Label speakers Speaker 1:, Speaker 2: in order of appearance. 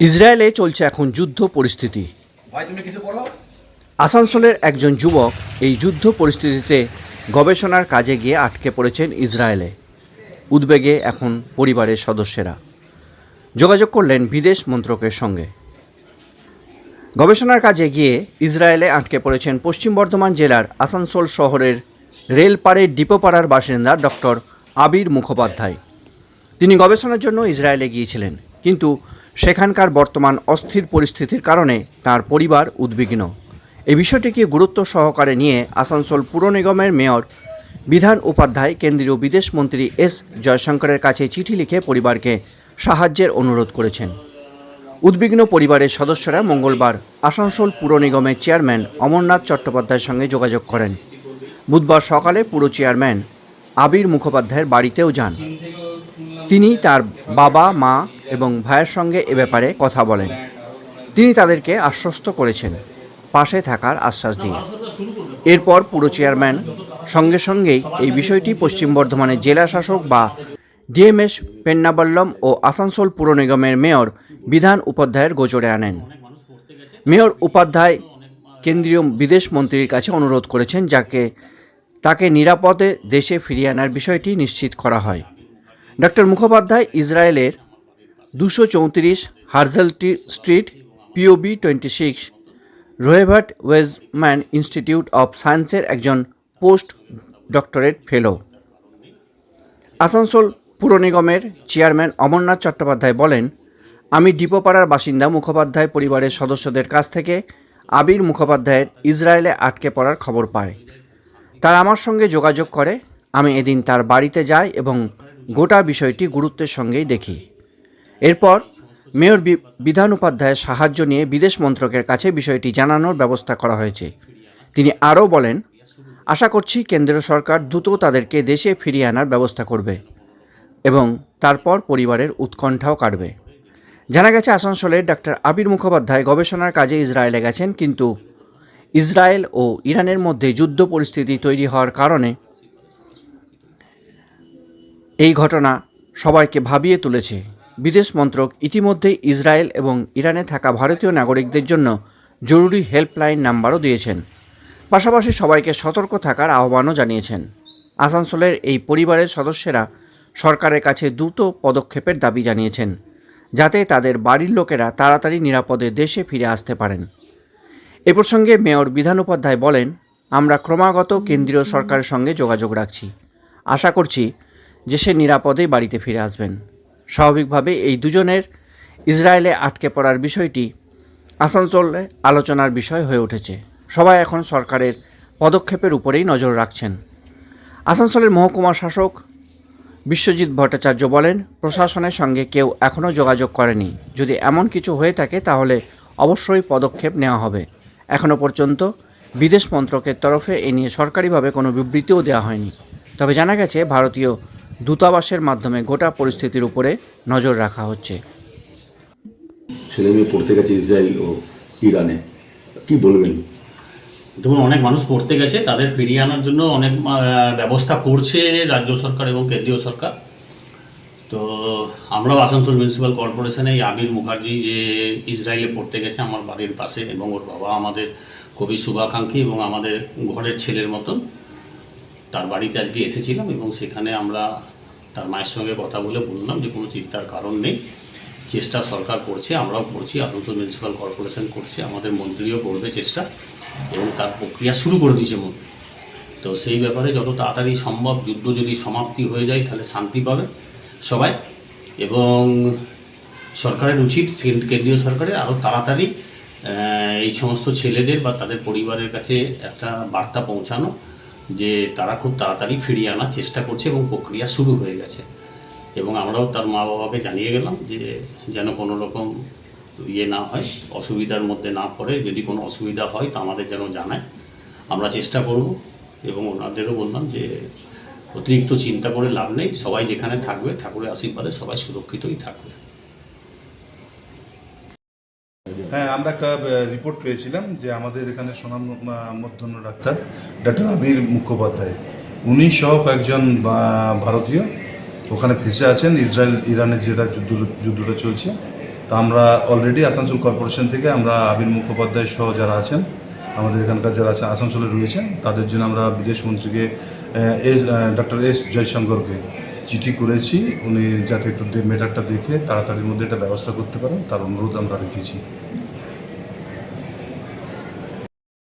Speaker 1: ইসরায়েলে চলছে এখন যুদ্ধ পরিস্থিতি। আসানসোলের একজন যুবক এই যুদ্ধ পরিস্থিতিতে গবেষণার কাজে গিয়ে আটকে পড়েছেন ইসরায়েলে। উদ্বেগে এখন পরিবারের সদস্যরা। যোগাযোগ করলেন বিদেশ মন্ত্রকের সঙ্গে। গবেষণার কাজে গিয়ে ইসরায়েলে আটকে পড়েছেন পশ্চিম বর্ধমান জেলার আসানসোল শহরের রেলপাড়ের ডিপোপাড়ার বাসিন্দা ডক্টর আবির মুখোপাধ্যায়। তিনি গবেষণার জন্য ইসরায়েলে গিয়েছিলেন। কিন্তু সেখানকার বর্তমান অস্থির পরিস্থিতির কারণে তার পরিবার উদ্বিগ্ন। এই বিষয়টিকে গুরুত্ব সহকারে নিয়ে আসানসোল পুর নিগমের মেয়র, বিধান উপাধ্যায়, কেন্দ্রীয় বিদেশ মন্ত্রী এস জয়শঙ্করের কাছে চিঠি লিখে পরিবারকে সাহায্যের অনুরোধ করেছেন। উদ্বিগ্ন পরিবারের সদস্যরা মঙ্গলবার আসানসোল পুর নিগমের চেয়ারম্যান অমরনাথ চট্টোপাধ্যায়ের সঙ্গে যোগাযোগ করেন। বুধবার সকালে পুর চেয়ারম্যান আবির মুখোপাধ্যায়ের বাড়িতেও যান। তিনি তার বাবা, মা এবং ভাইয়ের সঙ্গে এ ব্যাপারে কথা বলেন। তিনি তাদেরকে আশ্বস্ত করেছেন পাশে থাকার আশ্বাস দিয়ে। এরপর পুরো চেয়ারম্যান সঙ্গে সঙ্গেই এই বিষয়টি পশ্চিম বর্ধমানের জেলা শাসক বা ডিএমএস পেন্নাবল্লম ও আসানসোল পুর নিগমের মেয়র বিধান উপাধ্যায়ের গোচরে আনেন। মেয়র উপাধ্যায় কেন্দ্রীয় বিদেশ মন্ত্রীর কাছে অনুরোধ করেছেন যাকে তাকে নিরাপদে দেশে ফিরিয়ে আনার বিষয়টি নিশ্চিত করা হয়। ডক্টর মুখোপাধ্যায় ইসরায়েলের দুশো চৌত্রিশ Herzl street POB twenty six Rehovot Weizmann institute of সায়েন্সের একজন পোস্ট ডক্টরেট ফেলো। আসানসোল পুর নিগমের চেয়ারম্যান অমরনাথ চট্টোপাধ্যায় বলেন, আমি ডিপোপাড়ার বাসিন্দা মুখোপাধ্যায় পরিবারের সদস্যদের কাছ থেকে আবির মুখোপাধ্যায়ের ইসরায়েলে আটকে পড়ার খবর পায় তারা আমার সঙ্গে যোগাযোগ করে, আমি এদিন তার বাড়িতে যাই এবং গোটা বিষয়টি গুরুত্বের সঙ্গেই দেখি। এরপর মেয়র বিধান উপাধ্যায়ের সাহায্য নিয়ে বিদেশ মন্ত্রকের কাছে বিষয়টি জানানোর ব্যবস্থা করা হয়েছে। তিনি আরও বলেন, আশা করছি কেন্দ্র সরকার দ্রুত তাদেরকে দেশে ফিরিয়ে আনার ব্যবস্থা করবে এবং তারপর পরিবারের উৎকণ্ঠাও কাটবে। জানা গেছে আসানসোলের ডাক্তার আবির মুখোপাধ্যায় গবেষণার কাজে ইসরায়েলে গেছেন, কিন্তু ইসরায়েল ও ইরানের মধ্যে যুদ্ধ পরিস্থিতি তৈরি হওয়ার কারণে এই ঘটনা সবাইকে ভাবিয়ে তুলেছে। বিদেশ মন্ত্রক ইতিমধ্যেই ইসরায়েল এবং ইরানে থাকা ভারতীয় নাগরিকদের জন্য জরুরি হেল্পলাইন নাম্বারও দিয়েছেন। পাশাপাশি সবাইকে সতর্ক থাকার আহ্বানও জানিয়েছেন। আসানসোলের এই পরিবারের সদস্যরা সরকারের কাছে দ্রুত পদক্ষেপের দাবি জানিয়েছেন, যাতে তাদের বাড়ির লোকেরা তাড়াতাড়ি নিরাপদে দেশে ফিরে আসতে পারেন। এ প্রসঙ্গে মেয়র বিধান উপাধ্যায় বলেন, আমরা ক্রমাগত কেন্দ্রীয় সরকারের সঙ্গে যোগাযোগ রাখছি। আশা করছি যে সে নিরাপদেই বাড়িতে ফিরে আসবেন। স্বাভাবিকভাবে এই দুজনের ইসরায়েলে আটকে পড়ার বিষয়টি আসানসোলে আলোচনার বিষয় হয়ে উঠেছে। সবাই এখন সরকারের পদক্ষেপের উপরেই নজর রাখছেন। আসানসোলের মহকুমা শাসক বিশ্বজিৎ ভট্টাচার্য বলেন, প্রশাসনের সঙ্গে কেউ এখনও যোগাযোগ করেনি। যদি এমন কিছু হয়ে থাকে, তাহলে অবশ্যই পদক্ষেপ নেওয়া হবে। এখনও পর্যন্ত বিদেশ মন্ত্রকের তরফে এ নিয়ে সরকারিভাবে কোনো বিবৃতিও দেওয়া হয়নি। তবে জানা গেছে, ভারতীয় দূতাবাসের মাধ্যমে গোটা পরিস্থিতির উপরে নজর রাখা হচ্ছে।
Speaker 2: ছেলে মেয়ে পড়তে গেছে ইসরায়েল ও ইরানে। কি বলবেন?
Speaker 3: দেখুন অনেক মানুষ পড়তে গেছে তাদের ফিরিয়ে আনার জন্য অনেক ব্যবস্থা করছে রাজ্য সরকার এবং কেন্দ্রীয় সরকার। তো আমরাও আসানসোল মিউনিসিপ্যাল কর্পোরেশনে এই আবির মুখার্জি যে ইসরায়েলে পড়তে গেছে আমার বাড়ির পাশে এবং ওর বাবা আমাদের কবি শুভাকাঙ্ক্ষী এবং আমাদের ঘরের ছেলের মতন তার বাড়িতে আজকে এসেছিলাম এবং সেখানে আমরা তার মায়ের সঙ্গে কথা বলে বললাম যে কোনো চিন্তার কারণ নেই। চেষ্টা সরকার করছে, আমরাও করছি, আসানসোল মিউনিসিপ্যাল কর্পোরেশন করছে, আমাদের মন্ত্রীও করবে চেষ্টা এবং তার প্রক্রিয়া শুরু করে দিয়েছে মন্ত্রী। তো সেই ব্যাপারে যত তাড়াতাড়ি সম্ভব যুদ্ধ যদি সমাপ্তি হয়ে যায়, তাহলে শান্তি পাবে সবাই এবং সরকারের উচিত, কেন- কেন্দ্রীয় সরকারের আরও তাড়াতাড়ি এই সমস্ত ছেলেদের বা তাদের পরিবারের কাছে একটা বার্তা পৌঁছানো। যে তারা খুব তাড়াতাড়ি ফিরিয়ে আনার চেষ্টা করছে এবং প্রক্রিয়া শুরু হয়ে গেছে। এবং আমরাও তার মা বাবাকে জানিয়ে গেলাম যে যেন কোনো রকম ইয়ে না হয়, অসুবিধার মধ্যে না পড়ে। যদি কোনো অসুবিধা হয় তা আমাদের যেন জানায়। আমরা চেষ্টা করব এবং ওনাদেরও বললাম যে অতিরিক্ত চিন্তা করে লাভ নেই। সবাই যেখানে থাকবে, ঠাকুরের আশীর্বাদে সবাই সুরক্ষিতই থাকবে।
Speaker 4: হ্যাঁ আমরা একটা রিপোর্ট পেয়েছিলাম যে আমাদের এখানে সোনাম মধ্যন্য ডাক্তার ডাক্তার আবির মুখোপাধ্যায়। উনি সহ কয়েকজন ভারতীয় ওখানে ফেসে আছেন, ইসরায়েল ইরানের যেটা যুদ্ধ, যুদ্ধটা চলছে। তা আমরা অলরেডি আসানসোল কর্পোরেশন থেকে আমরা আবির মুখোপাধ্যায় সহ যারা আছেন, আমাদের এখানকার যারা আছেন আসানসোলে রয়েছেন, তাদের জন্য আমরা বিদেশ মন্ত্রীকে এস ডক্টর এস জয়শঙ্করকে চিঠি করেছি। উনি যাতে একটু ম্যাটারটা দেখে তাড়াতাড়ির মধ্যে এটা ব্যবস্থা করতে পারেন, তার অনুরোধ আমরা রেখেছি।